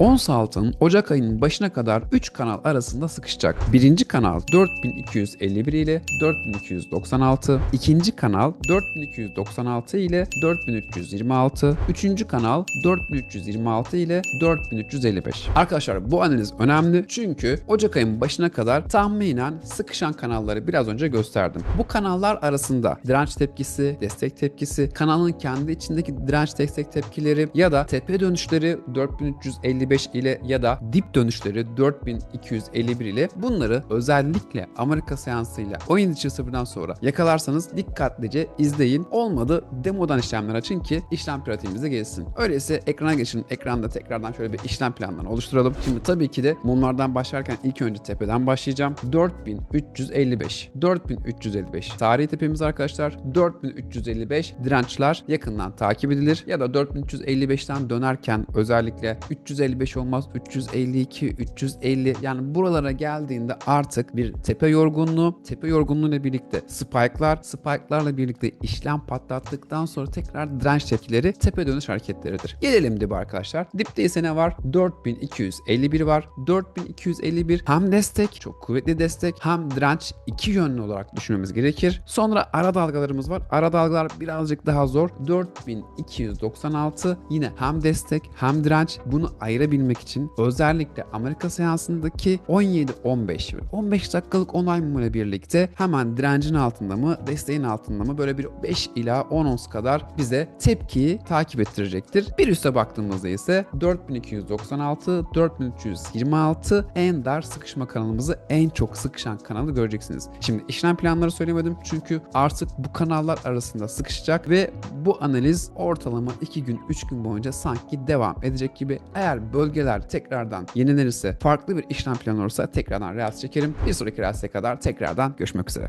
Ons altın Ocak ayının başına kadar 3 kanal arasında sıkışacak. Birinci kanal 4251 ile 4296, ikinci kanal 4296 ile 4326, üçüncü kanal 4326 ile 4355. Arkadaşlar bu analiz önemli çünkü Ocak ayının başına kadar tahminen sıkışan kanalları biraz önce gösterdim. Bu kanallar arasında direnç tepkisi, destek tepkisi, kanalın kendi içindeki direnç destek tepkileri ya da tepe dönüşleri 4355 ile ya da dip dönüşleri 4251 ile bunları özellikle Amerika seansıyla 17.01'den sonra yakalarsanız dikkatlice izleyin. Olmadı demodan işlemler açın ki işlem pratiğimize gelsin. Öyleyse ekrana geçin. Ekranda tekrardan şöyle bir işlem planlarını oluşturalım. Şimdi tabii ki de mumlardan başlarken ilk önce tepeden başlayacağım. 4355. 4355. Tarihi tepemiz arkadaşlar 4355 dirençler yakından takip edilir ya da 4355'ten dönerken özellikle 355 olmaz 352 350 yani buralara geldiğinde artık bir tepe yorgunluğu tepe yorgunluğuyla birlikte spike'lar spike'larla birlikte işlem patlattıktan sonra tekrar direnç tepkileri tepe dönüş hareketleridir. Gelelim dibe arkadaşlar. Dipte ise ne var? 4251 var. 4251 hem destek çok kuvvetli destek hem direnç iki yönlü olarak düşünmemiz gerekir. Sonra ara dalgalarımız var. Ara dalgalar birazcık daha zor. 4296 yine hem destek hem direnç. Bunu ayırabilmek için özellikle Amerika seansındaki 17-15 ve 15 dakikalık onay birlikte hemen direncin altında mı desteğin altında mı böyle bir 5 ila 10 ons kadar bize tepkiyi takip ettirecektir. Bir üste baktığımızda ise 4296, 4326 en dar sıkışma kanalımızı en çok sıkışan kanalı göreceksiniz. Şimdi işlem planları söylemedim çünkü artık bu kanallar arasında sıkışacak ve bu analiz ortalama 2 gün 3 gün boyunca sanki devam edecek gibi eğer bölgeler tekrardan yenilenirse farklı bir işlem planı olursa tekrardan reels çekerim. Bir sonraki reels'e kadar tekrardan görüşmek üzere.